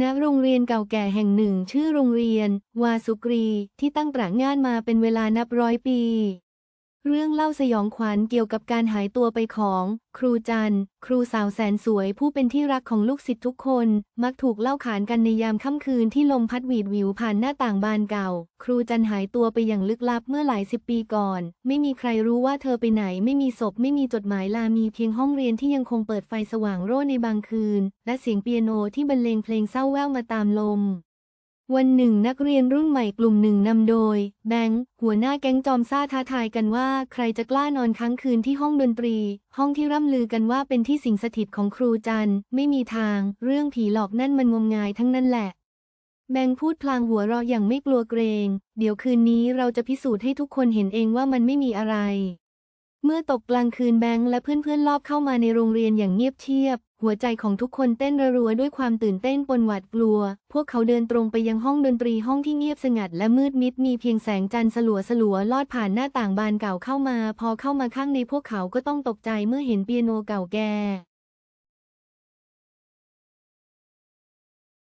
ณโรงเรียนเก่าแก่แห่งหนึ่งชื่อโรงเรียน วาสุกรี ที่ตั้งตระหง่านมาเป็นเวลานับร้อยปี เรื่องเล่าสยองขวัญเกี่ยวกับการหายตัวไปของ ครูจัน ครูสาวแสนสวยผู้เป็นที่รักของลูกศิษย์ทุกคน มักถูกเล่าขานกันในยามค่ำคืนที่ลมพัดหวีดหวิวผ่านหน้าต่างบานเก่า ครูจันหายตัวไปอย่างลึกลับเมื่อหลายสิบปีก่อน ไม่มีใครรู้ว่าเธอไปไหน ไม่มีศพไม่มีจดหมายลามีเพียงห้องเรียนที่ยังคงเปิดไฟสว่างโร่ในบางคืน และเสียงเปียโนที่บรรเลงเพลงเศร้าแว่วมาตามลม วันหนึ่งนักเรียนรุ่นใหม่กลุ่มหนึ่งนำโดย แบงค์หัวหน้าแก๊งจอมซ่าท้าทายกันว่า ใครจะกล้านอนค้างคืนที่ห้องดนตรี ห้องที่ร่ำลือกันว่าเป็นที่สิงสถิตของครูจันไม่มีทาง เรื่องผีหลอกนั่นมันงมงายทั้งนั้นแหละ แบงค์พูดพลางหัวเราะอย่างไม่กลัวเกรง เดี๋ยวคืนนี้เราจะพิสูจน์ให้ทุกคนเห็นเองว่ามันไม่มีอะไร เมื่อตกกลางคืนแบงค์และเพื่อนๆลอบเข้ามาในโรงเรียนอย่างเงียบเชียบ หัวใจของทุกคนเต้นระรัวด้วยความตื่นเต้นปนหวาดกลัว พวกเขาเดินตรงไปยังห้องดนตรีห้องที่เงียบสงัดและมืดมิดมีเพียงแสงจันทร์สลัวสลัวๆลอดผ่านหน้าต่างบานเก่าเข้ามา พอเข้ามาข้างในพวกเขาก็ต้องตกใจเมื่อเห็นเปียโนเก่าแก่